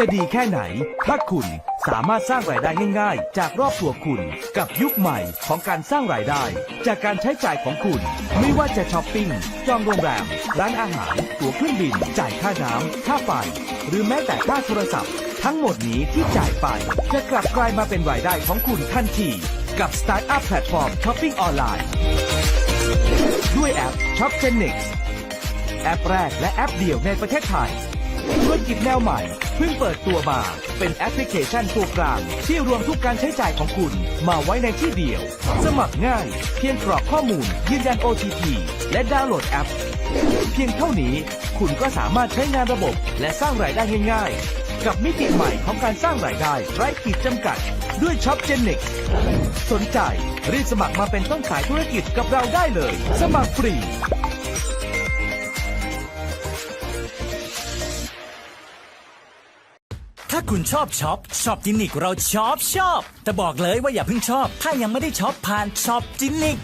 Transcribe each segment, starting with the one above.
จะดีแค่ไหน ถ้าคุณสามารถสร้างรายได้ง่ายๆ จากรอบตัวคุณกับยุคใหม่ของการสร้างรายได้ จากการใช้จ่ายของคุณ ไม่ว่าจะช้อปปิ้งจองโรงแรม ร้านอาหาร ตั๋วเครื่องบิน จ่ายค่าน้ำค่าไฟ หรือแม้แต่ค่าโทรศัพท์ ทั้งหมดนี้ที่จ่ายไปจะกลับกลายมาเป็นรายได้ของคุณทันทีกับ Startup Platform Shopping ออนไลน์ด้วยแอป ShopGenix แอปแรกและแอปเดียวในประเทศไทย ธุรกิจแนวใหม่เพิ่งเปิดตัวมา เป็นแอปพลิเคชันตัวกลาง ที่รวมทุกการใช้จ่ายของคุณ มาไว้ในที่เดียว สมัครง่าย เพียงกรอกข้อมูล ยืนยัน OTP และดาวน์โหลดแอป เพียงเท่านี้คุณก็สามารถใช้งานระบบ และสร้างรายได้ง่ายๆ กับมิติใหม่ของการสร้างรายได้ไร้ขีดจำกัด ด้วยช็อปเจน i x สนใจรีบสมัครมาเป็นต้นสายธุรกิจกับเราได้เลย สมัครฟรี คุณชอบช็อปช็อปจินิกเราชอบชอบแต่บอกเลยว่าอย่าเพิ่งชอบ ถ้ายังไม่ได้ช็อปผ่านช็อปจินิก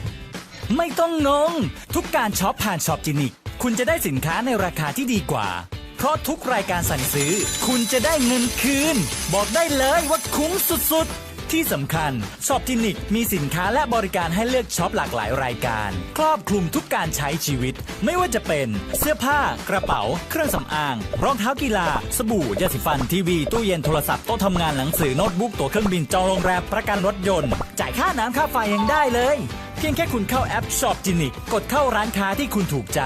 ไม่ต้องงง ทุกการช็อปผ่านช็อปจินิก คุณจะได้สินค้าในราคาที่ดีกว่า เพราะทุกรายการสั่งซื้อ คุณจะได้เงินคืน บอกได้เลยว่าคุ้มสุดๆ ที่สำคัญช็อปจินิกมีสินค้าและบริการให้เลือกช็อปหลากหลายรายการ ครอบคลุมทุกการใช้ชีวิต ไม่ว่าจะเป็นเสื้อผ้า กระเป๋า เครื่องสำอาง รองเท้ากีฬา สบู่ยาสีฟันทีวี ตู้เย็นโทรศัพท์โต๊ะทำงานหนังสือโน้ตบุ๊กตั๋วเครื่องบินจองโรงแรมประกันรถยนต์ จ่ายค่าน้ำค่าไฟยังได้เลยเพียงแค่คุณเข้าแอปช็อปจินิกกดเข้าร้านค้าที่คุณถูกใจ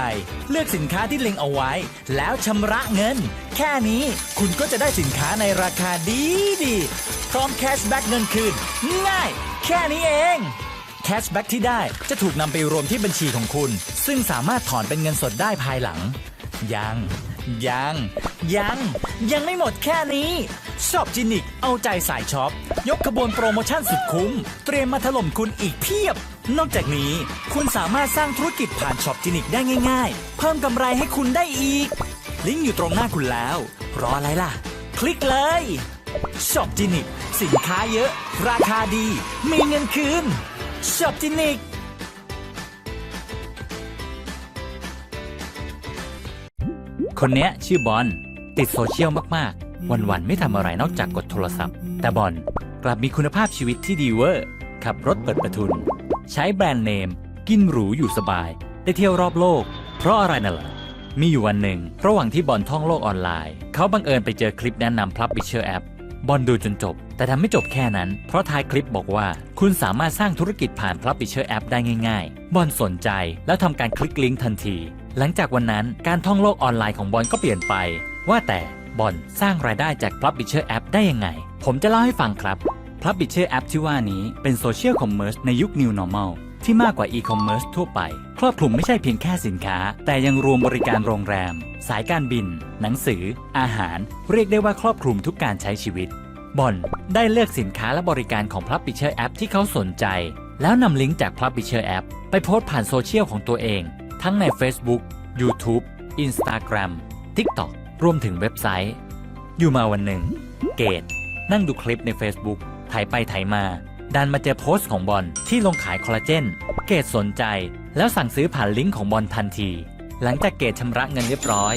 เลือกสินค้าที่เล็งเอาไว้ แล้วชำระเงิน แค่นี้คุณก็จะได้สินค้าในราคาดีดี พร้อมแคชแบ็กเงินคืน ง่าย แค่นี้เองแคชแบ็กที่ได้จะถูกนำไปรวมที่บัญชีของคุณ ซึ่งสามารถถอนเป็นเงินสดได้ภายหลัง ยัง ยัง ยัง ยังไม่หมดแค่นี้ช็อปจินิก เอาใจสายช็อป ยกขบวนโปรโมชั่นสุดคุ้ม เตรียมมาถล่มคุณอีกเพียบ นอกจากนี้คุณสามารถสร้างธุรกิจผ่านช็อปจินิกได้ง่ายๆ เพิ่มกำไรให้คุณได้อีก ลิงก์อยู่ตรงหน้าคุณแล้ว รออะไรล่ะ คลิกเลย ช็อปจินิก สินค้าเยอะ ราคาดี มีเงินคืนช็อปจินิกคนเนี้ยชื่อบอลติดโซเชียลมากๆ วันๆ ไม่ทำอะไรนอกจากกดโทรศัพท์ แต่บอลกลับมีคุณภาพชีวิตที่ดีเวอร์ ขับรถเปิดประทุน ใช้แบรนด์เนม กินหรูอยู่สบาย ได้เที่ยวรอบโลก เพราะอะไรน่ะล่ะมีอยู่วันหนึ่ง ระหว่างที่บอลท่องโลกออนไลน์ เขาบังเอิญไปเจอคลิปแนะนำ Publisher App บอลดูจนจบ แต่ทำไม่จบแค่นั้น เพราะท้ายคลิปบอกว่า คุณสามารถสร้างธุรกิจผ่าน Publisher App ได้ง่าย ๆ บอลสนใจแล้วทำการคลิกลิงก์ทันที หลังจากวันนั้นการท่องโลกออนไลน์ของบอลก็เปลี่ยนไป ว่าแต่บอลสร้างรายได้จาก Publisher App ได้ยังไง ผมจะเล่าให้ฟังครับ Publisher App ที่ว่านี้เป็นโซเชียลคอมเมอร์สในยุค New Normal ที่มากกว่า e-commerce ทั่วไป ครอบคลุมไม่ใช่เพียงแค่สินค้า แต่ยังรวมบริการโรงแรม สายการบิน หนังสือ อาหาร เรียกได้ว่าครอบคลุมทุกการใช้ชีวิต บอลได้เลือกสินค้าและบริการของ Publisher App ที่เขาสนใจ แล้วนำลิงก์จาก Publisher App ไปโพสต์ผ่านโซเชียลของตัวเอง ทั้งใน Facebook YouTube Instagram TikTok รวมถึงเว็บไซต์ อยู่มาวันหนึ่ง เกดนั่งดูคลิปใน Facebook ถ่ายไปถ่ายมา ดันมาเจอโพสต์ของบอลที่ลงขายคอลลาเจน เกดสนใจ แล้วสั่งซื้อผ่านลิงก์ของบอลทันที หลังจากเกดชำระเงินเรียบร้อย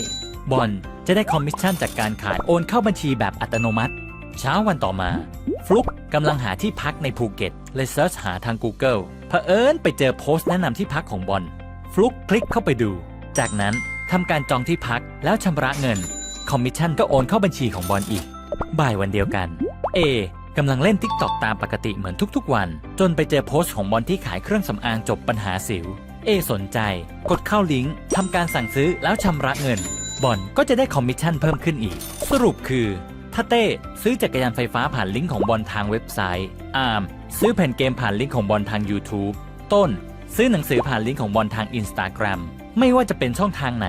บอลจะได้คอมมิชชั่นจากการขายโอนเข้าบัญชีแบบอัตโนมัติ เช้าวันต่อมา ฟลุกกำลังหาที่พักในภูเก็ตเลยเซิร์ชหาทาง Google เผอิญไปเจอโพสต์แนะนำที่พักของบอลฟลุกคลิกเข้าไปดู จากนั้นทำการจองที่พักแล้วชำระเงิน คอมมิชชั่นก็โอนเข้าบัญชีของบอลอีก บ่ายวันเดียวกัน เอ กำลังเล่น t ิ k t o k ตามปกติเหมือนทุกๆวัน จนไปเจอโพสต์ของบอลที่ขายเครื่องสำอางจบปัญหาสิว เอสนใจ กดเข้าลิงก์ทำการสั่งซื้อแล้วชำระเงิน บอลก็จะได้คอมมิชชั่นเพิ่มขึ้นอีก สรุปคือถ้าเต้ซื้อจักรยานไฟฟ้าผ่านลิงก์ของบอลทางเว็บไซต์ อาร์มซื้อแผ่นเกมผ่านลิงก์ของบอลทาง YouTube ต้น ซื้อหนังสือผ่านลิงก์ของบอลทาง Instagram ไม่ว่าจะเป็นช่องทางไหน